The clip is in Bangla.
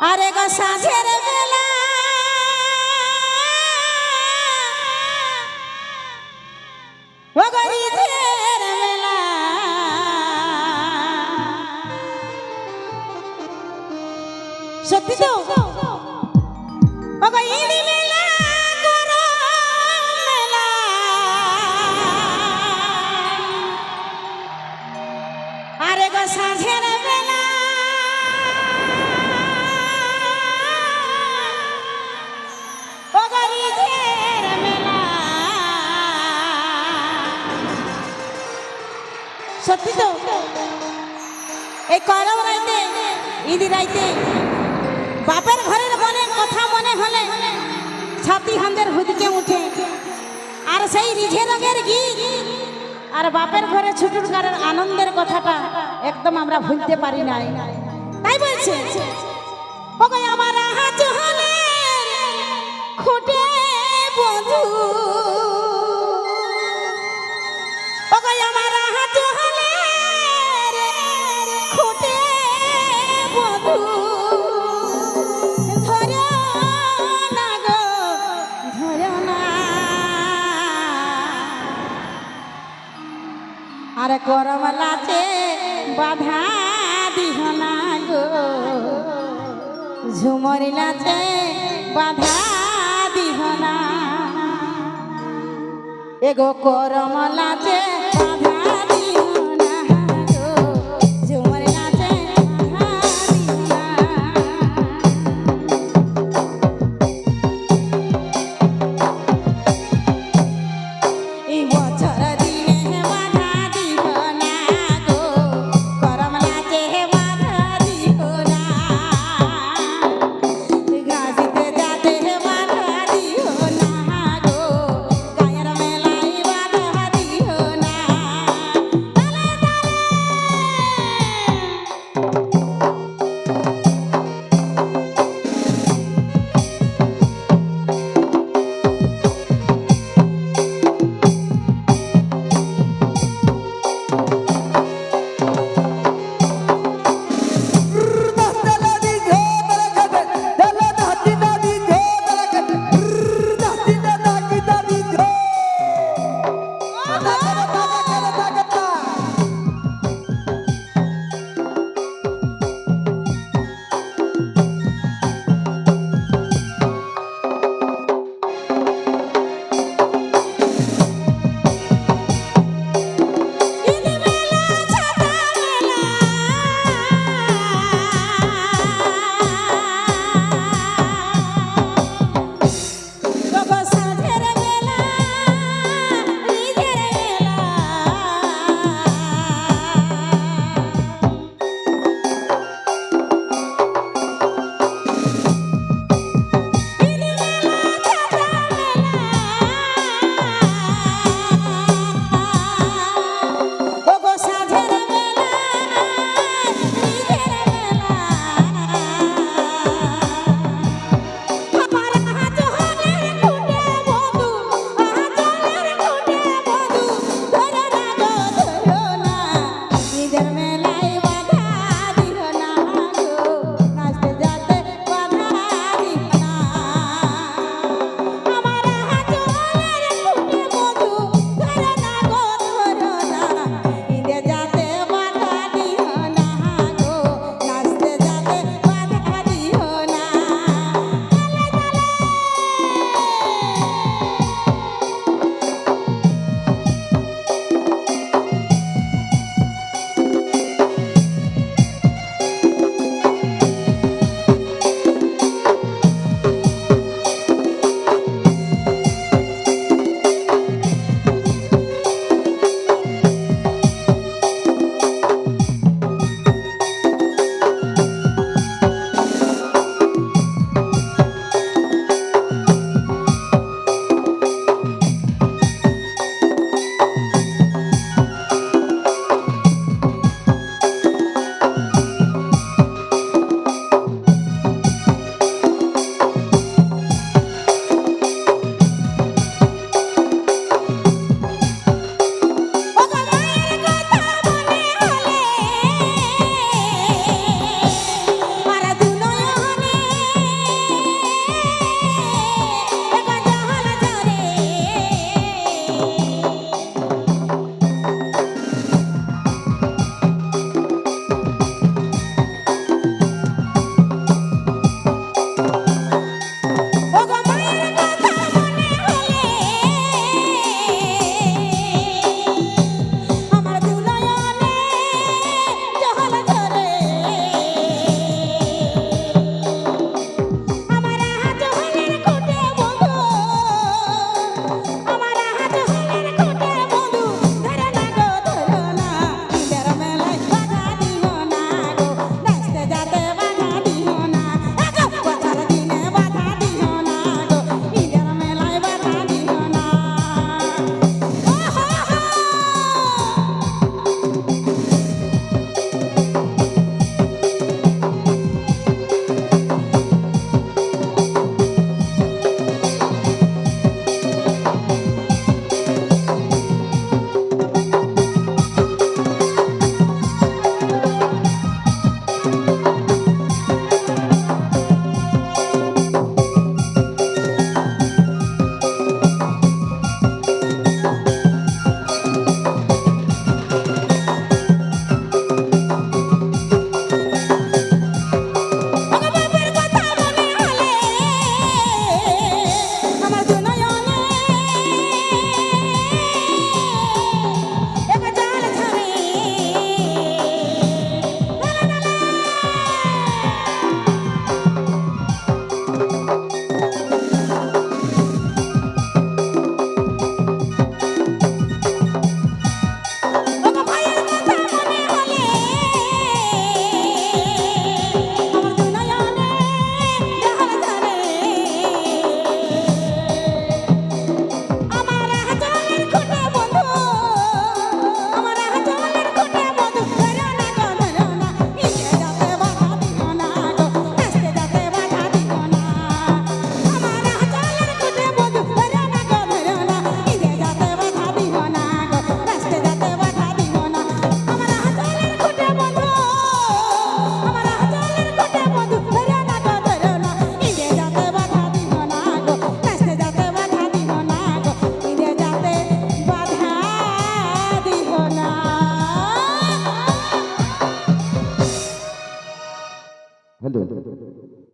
আরে গো সাঁঝের বেলা। ও গো রিঝের বেলা। সত্যি তো? ও ঈদি রাইতে বাপের ঘরের বলে কথা মনে হলে ছাতি হামদের হুদকে উঠে। আর সেই রিঝে রঙের গীত আর বাপের ঘরে ছুটুর কারের আনন্দের কথাটা একদম আমরা ভুলতে পারি নাই। তাই বলছে আমার খুঁটে আর করমলাতে বাধা দিহ না গো। ঝুমরিলাতে বাধা দিহ না। এগো করমলাতে বাধা